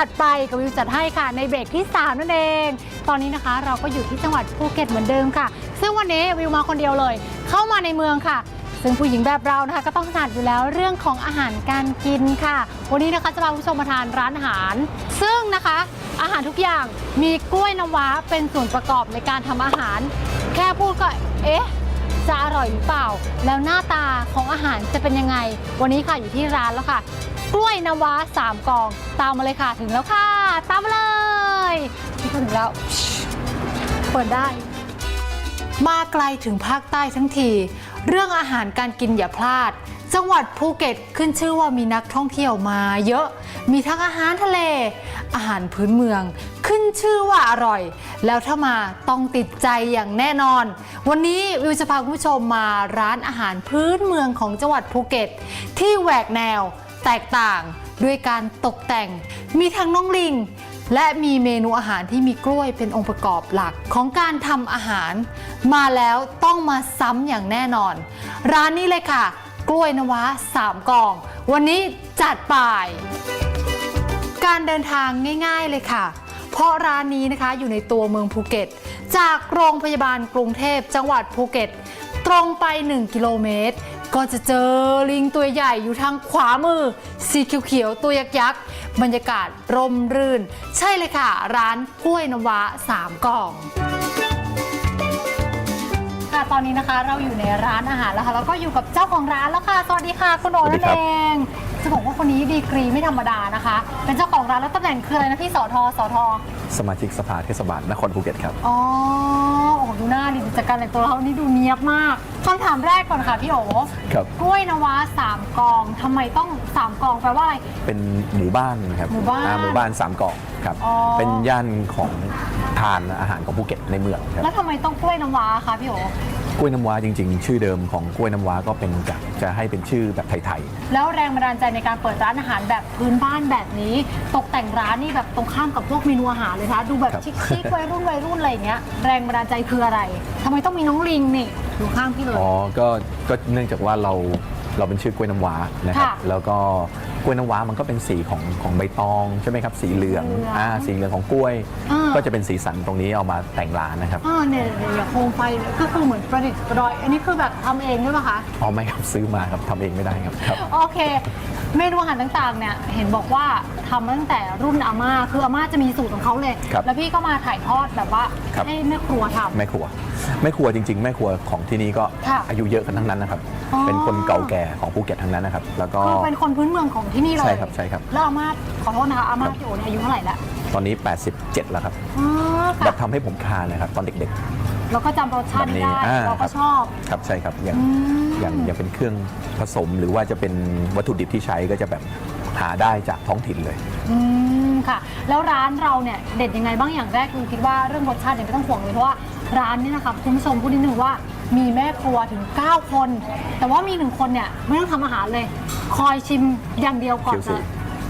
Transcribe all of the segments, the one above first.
จัดไปกับวิวจัดให้ค่ะในเบรกที่ 3 นั่นเอง ตอนนี้นะคะเราก็อยู่ที่จังหวัดภูเก็ตเหมือนเดิมค่ะ ซึ่งวันนี้วิวมาคนเดียวเลย เข้ามาในเมืองค่ะ ซึ่งผู้หญิงแบบเรานะคะก็ต้องถนัดอยู่แล้วเรื่องของอาหารการกินค่ะ วันนี้นะคะจะพาคุณผู้ชมมาทานร้านอาหาร ซึ่งนะคะ อาหารทุกอย่างมีกล้วยน้ำว้าเป็นส่วนประกอบในการทำอาหาร แค่พูดก็เอ๊ะ จะอร่อยหรือเปล่า แล้วหน้าตาของอาหารจะเป็นยังไง วันนี้ค่ะอยู่ที่ร้านแล้วค่ะ กล้วยน้ำว้าสามกอง ตามมาเลยค่ะถึงแล้วค่ะ ตามมาเลยนี่ถึงแล้วเปิดได้ มาไกลถึงภาคใต้ทั้งที เรื่องอาหารการกินอย่าพลาด จังหวัดภูเก็ตขึ้นชื่อว่ามีนักท่องเที่ยวมาเยอะ มีทั้งอาหารทะเล อาหารพื้นเมือง ขึ้นชื่อว่าอร่อย แล้วถ้ามาต้องติดใจอย่างแน่นอน วันนี้วิวจะพาคุณผู้ชมมาร้านอาหารพื้นเมืองของจังหวัดภูเก็ต ที่แหวกแนว แตกต่างด้วยการตกแต่ง มีทั้งน้องลิง และมีเมนูอาหารที่มีกล้วยเป็นองค์ประกอบหลักของการทำอาหาร มาแล้วต้องมาซ้ำอย่างแน่นอน ร้านนี้เลยค่ะ กล้วยนวะสามกล่อง วันนี้จัดไป การเดินทางง่ายๆเลยค่ะ เพราะร้านนี้นะคะอยู่ในตัวเมืองภูเก็ต จากโรงพยาบาลกรุงเทพจังหวัดภูเก็ต ตรงไป 1 กิโลเมตร ก็จะเจอลิงตัวใหญ่อยู่ทางขวามือ สีเขียวๆตัวยักษ์บรรยากาศร่มรื่น ใช่เลยค่ะ ร้านกล้วยนวะสามกล่อง ตอนนี้นะคะ เราอยู่ในร้านอาหารแล้วค่ะ แล้วก็อยู่กับเจ้าของร้านแล้วค่ะ สวัสดีค่ะ คุณโอสวัสดีนั่นครับ เองจะบอกว่าคนนี้ดีกรีไม่ธรรมดานะคะ เป็นเจ้าของร้านแล้วตำแหน่งคืออะไรนะพี่สอทอสอทอสมาชิกสภาเทศบาลนครภูเก็ตครับ อ๋อโอ้โหดูหน้าดิจากการแต่งตัวเขานี่ดูเนียบมากคำถามแรกก่อนค่ะพี่โอครับ กล้วยนวาสามกองทำไมต้องสามกองแปลว่าอะไร เป็นหมู่บ้านนะครับหมู่บ้านอ่หมู่บ้านสามเกาะครับ อ๋อ เป็นย่านของทานอาหารของภูเก็ตในเมืองครับ แล้วทำไมต้องกล้วยน้ำว้าคะพี่โอ กล้วยน้ำว้าจริง ๆ ชื่อเดิมของกล้วยน้ำว้าก็เป็นจากจะให้เป็นชื่อแบบไทยแล้วแรงบันดาลใจในการเปิดร้านอาหารแบบพื้นบ้านแบบนี้ ตกแต่งร้านนี่แบบตรงข้ามกับพวกเมนูอาหารเลยนะคะดูแบบชิคๆวัยรุ่นวัยรุ่นอะไรอย่างเงี้ยแรงบันดาลใจคืออะไรทำไมต้องมีน้องลิงนี่อยู่ข้างพี่เลๆย อ๋อก็ก็เนื่องจากว่าเรา เราเป็นชื่อกล้วยน้ำว้านะครับค่ะแล้วก็กล้วยน้ำว้ามันก็เป็นสีของของใบตองใช่ไหมครับสีเหลืองเหลืองอ่าสีเหลืองของกล้วย อ่า ก็จะเป็นสีสันตรงนี้เอามาแต่งร้านนะครับอ่าเนี่ยเนี่ยอย่างโคมไฟก็คือเหมือนประดิษฐ์ประดอย อันนี้คือแบบทำเองด้วยป่ะคะ เอาไม่ครับซื้อมาครับทำเองไม่ได้ครับครับ โอเค เมนูอาหารต่างๆ เนี่ย เห็นบอกว่าทำมาตั้งแต่รุ่นอาม่า คืออาม่าจะมีสูตรของเขาเลย ครับแล้วพี่ก็มาถ่ายทอดแบบว่าครับ ให้แม่ครัวทำ แม่ครัวแม่ครัวจริง ๆ แม่ครัวของที่นี่ก็ค่ะอายุเยอะกันทั้งนั้นนะครับ อ๋อ เป็นคนเก่าแก่ของภูเก็ตทั้งนั้นนะครับ แล้วก็ คือเป็นคนพื้นเมืองของที่นี่เลยใช่ครับใช่ครับ แล้วอาม่าขอโทษนะคะอาม่าครับพี่โอเนี่ยอายุเท่าไหร่ละตอนนี้ 87 แล้วครับ อ๋อแบค่ะบทำให้ผมทานนะครับตอนเด็ก เราก็จำรสชาติไม่ได้แบบนี้อ่า เราก็ชอบๆครับใช่ครับอย่างอืมอย่างอย่างเป็นเครื่องผสมหรือว่าจะเป็นวัตถุดิบที่ใช้ก็จะแบบหาได้จากท้องถิ่นเลย อืมค่ะ แล้วร้านเราเนี่ยเด็ดยังไงบ้างอย่างแรกคือคิดว่าเรื่องรสชาติเนี่ยไม่ต้องห่วงเลยเพราะว่าร้านเนี่ยนะคะคุณผู้ชมพูดนิดนึงว่ามีแม่ครัวถึง 9 คน แต่ว่ามีหนึ่งคนเนี่ยไม่ต้องทำอาหารเลย คอยชิมอย่างเดียวก่อน QC จะ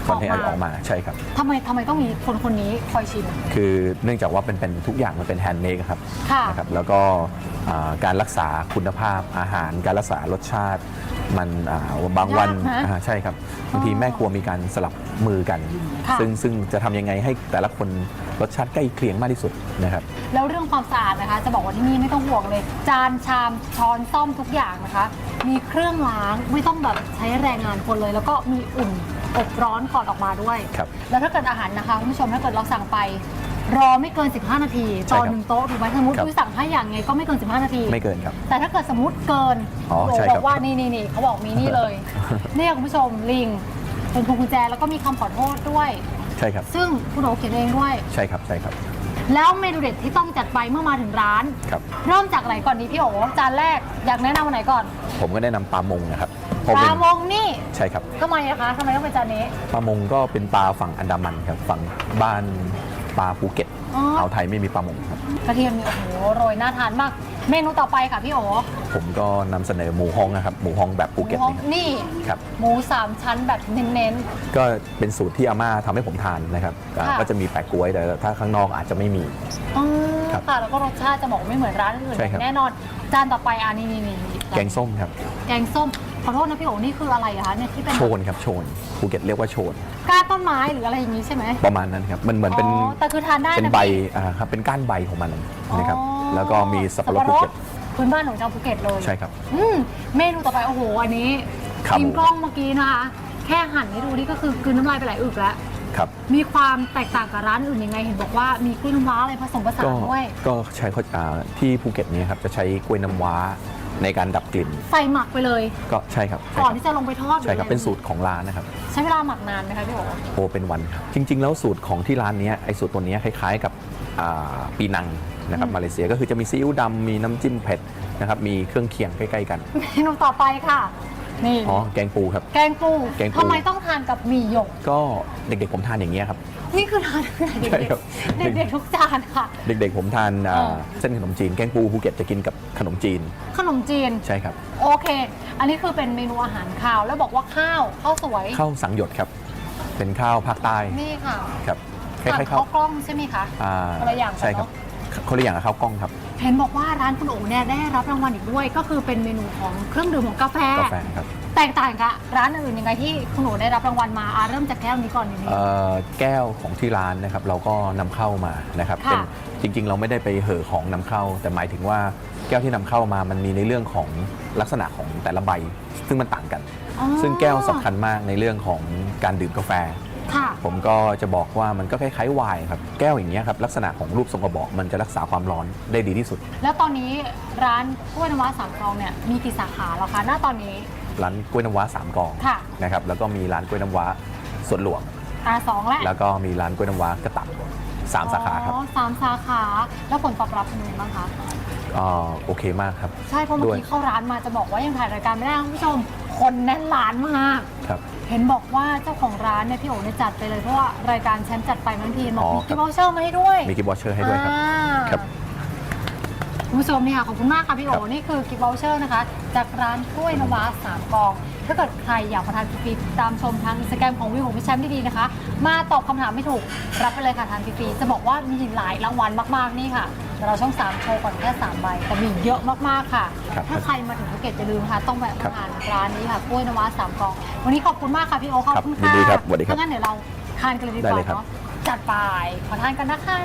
ก่อนให้อันออกมาใช่ครับทำไมทำไมต้องมีคนคนนี้คอยชิม คือเนื่องจากว่าเป็นเป็นทุกอย่างมันเป็นแฮนด์เมดครับค่ะนะครับแล้วก็อ่าการรักษาคุณภาพอาหาร การรักษารสชาติ มันอ่าบางวันยากนะอ่าใช่ครับบางทีแม่ครัวมีการสลับมือกัน ค่ะ ซึ่งซึ่งจะทำยังไงให้แต่ละคนรสชาติใกล้เคียงมากที่สุดนะครับ แล้วเรื่องความสะอาดนะคะ จะบอกว่าที่นี่ไม่ต้องห่วงเลย จานชามช้อนซ่อมทุกอย่างนะคะ มีเครื่องล้างไม่ต้องแบบใช้แรงงานคนเลย แล้วก็มีอุ่น อบร้อนก่อนออกมาด้วย ครับ แล้วถ้าเกิดอาหารนะคะคุณผู้ชมถ้าเกิดเราสั่งไป รอไม่เกิน 15 นาทีใช่ต่อครับหนึ่งโต๊ะถูกไหมสมมติครับ คุณสั่งให้อย่างไงก็ไม่เกิน 15 นาที ไม่เกินครับ แต่ถ้าเกิดสมมติเกินอ๋อโใช่บครัอบกว่านี่นี่นี่เขาบอกมีนี่เลย เนี่ยคุณผู้ชมลิงเป็นพวงกุญแจแล้วก็มีคำขอโทษด้วย ใช่ครับ ซึ่งคุณโอเขียนเองด้วย ใช่ครับ ใช่ครับ แล้วเมนูเด็ดที่ต้องจัดไปเมื่อมาถึงร้าน ครับ เริ่มจากไหนก่อนดีพี่โอจานแรกอยากแนะนำอันไหนก่อน ผมก็แนะนำปลามงนะครับ เพปราะเป็ลานมงนี่ใช่ครับทำไมอะคะทำไมต้องเป็นจานนี้ ปลามงก็เป็นปลาฝั่งอันดามันครับฝั่งบ้านปลาภูเก็ตอ๋อ อ่าวไทยไม่มีปลามงครับ กระเทียมนี่โอ้โหโรยน่าทานมาก เมนูต่อไปค่ะพี่โอผมก็นำเสนอหมูฮ้องนะครับหมูฮ้องแบบภูเก็ตหมูนี่ครับนี่ ครับ หมูสามชั้นแบบเน้น ก็เป็นสูตรที่อาม่าทำให้ผมทานนะครับอ่าค่ะ ก็จะมีแปะกล้วยแต่ถ้าข้างนอกอาจจะไม่มี ๆอ๋อครับค่ะ แล้วก็รสชาติจะบอกไม่เหมือนร้านอื่นใช่ครับ แน่นอน จานต่อไปอะนี่นี่นี่แกงส้มครับ แกงส้ม ขอโทษนะพี่โอนี่คืออะไรอะคะเนี่ยที่เป็นโชนครับโชนภูเก็ตเรียกว่าโชน ก้านต้นไม้หรืออะไรอย่างนี้ใช่ไหมประมาณนั้นครับมันเหมือนเป็นอ๋อแต่คือทานได้นะเป็นใบพี่ อ่าครับเป็นก้านใบของมันนะครับอ๋อแล้วก็มีสับปะรดภูเก็ตพื้นบ้านของชาวภูเก็ตเลยใช่ครับ อืมเมนูต่อไปโอ้โหอันนี้ครับ ทีมกล้องเมื่อกี้นะคะ แค่หั่นให้ดูนี่ก็คือกลืนน้ำลายไปหลายอึกแล้ว ครับ มีความแตกต่างกับร้านอื่นยังไง เห็นบอกว่ามีกล้วยน้ำว้าอะไรผสมผสานก็ด้วย ก็ใช้ข้าวอ่าที่ภูเก็ตเนี่ยครับจะใช้กล้วยน้ำว้า ในการดับกลิ่น ใส่หมักไปเลยก็ใช่ครับใช่ก่อนครับที่จะลงไปทอดใช่ครับหอเป็นอะไสูตรของร้านนะครับใช้เวลาหมักนานไหมคะพี่โอโอเป็นวันครับจริง ๆ แล้วสูตรของที่ร้านเนี้ยไอ้สูตรตัวเนี้ยคล้ายๆกับอ่าปีนังนะครับอืมมาเลเซียก็คือจะมีซีอิ๊วดำมีน้ำจิ้มเผ็ดนะครับมีเครื่องเคียงใกล้ๆกัน เมนูต่อไปค่ะ นี่อ๋อแกงปูครับ แกงปูแกงปู ทำไมต้องทานกับหมี่หยก ก็เด็กๆผมทานอย่างเงี้ยครับ นี่คือทานตั้งแต่เด็ใช่กครับ ๆเด็กๆทุกจานค่ะ เด็กๆผมทานอ่าเออ เส้นขนมจีนแกงปูภูเก็ตจะกินกับขนมจีนขนมจีน ใช่ครับโอเค อันนี้คือเป็นเมนูอาหารคาว แล้วบอกว่าข้าวข้าวสวย ข้าวสังหยดครับ เป็นข้าวภาคใต้นี่ค่ะครับคสั่งล้ายๆข้าว ข้าวกล้องใช่ไหมคะ อ่าคนละอย่างกันใช่ครับ คนละอย่างกับข้าวกล้องครับ เห็นบอกว่าร้านคุณโอ๋เนี่ยได้รับรางวัลอีกด้วย ก็คือเป็นเมนูของเครื่องดื่มของกาแฟ กาแฟครับ แตกต่างกับร้านอื่นยังไงที่คุณโอ๋ได้รับรางวัลมาอะเริ่มจากแก้วนี้ก่อนนิดนึงเอ่อแก้วของที่ร้านนะครับเราก็นำเข้ามานะครับค่ะ เป็นจริง ๆ เราไม่ได้ไปเห่อของนำเข้า แต่หมายถึงว่าแก้วที่นำเข้ามามันมีในเรื่องของลักษณะของแต่ละใบ ซึ่งมันต่างกัน อ๋อ ซึ่งแก้วสำคัญมากในเรื่องของการดื่มกาแฟ ค่ะ ผมก็จะบอกว่ามันก็คล้ายๆไวน์ครับแก้วอย่างเงี้ยครับลักษณะของรูปทรงกระบอกมันจะรักษาความร้อนได้ดีที่สุด แล้วตอนนี้ร้านกล้วยน้ำว้าสามกรองเนี่ยมีกี่สาขาแล้วคะณตอนนี้ ร้านกล้วยน้ำว้าสามกองค่ะ นะครับแล้วก็มีร้านกล้วยน้ำว้าสวนหลวง อ่าสองและแล้วก็มีร้านกล้วยน้ำว้ากระตับสามสาขาครับอ๋อสามสาขา แล้วผลตอบรับเป็นยังไงบ้างคะ อ่าโอเคมากครับ ใช่เพราะเมื่อด้วย กี้เข้าร้านมาจะบอกว่ายังถ่ายรายการไม่ได้นะคุณผู้ชม คนแน่นร้านมาก ครับ เห็นบอกว่าเจ้าของร้านเนี่ยพี่โอ๋เนี่ยจัดไปเลยเพราะว่ารายการแชมป์จัดไปบางทีบอกอ๋อมีครักิบ ฟต์วอเชอร์มาให้ด้วยมีกิฟต์วอเชอร์ให้ด้วยครับ อ่าครับ คุณผู้ชมนี่ค่ะขอบคุณมากค่ะพี่โอ๋ครับนี่คือกิฟต์วอเชอร์นะคะ จากร้านกล้วยนวาสามกอง ถ้าเกิดใครอยากมาทานฟรีๆตามชมทางอินสตาแกรมของวิวของพี่แชมป์ดีๆนะคะ มาตอบคำถามไม่ถูก รับไปเลยค่ะทานฟรีๆจะบอกว่ามีหลายรางวัลมากๆนี่ค่ะแต่เราช่องสามโชว์ก่อนแค่สามใบแต่มีเยอะมากๆค่ะ ครับถ้าใครมาถึงภูเก็ตจะลืมค่ะ ต้องแวะครัมาบทานร้านนี้ค่ะกล้วยนวาสามกอง วันนี้ขอบคุณมากค่ะพี่โอขอบคุณครับยิค่ะนดีครับสวัสดีครับถ้างั้นเดี๋ยวเราทานกันเลยดีกได้ว่าเลยครับ เนาะจัดไปขอทานกันนะคะ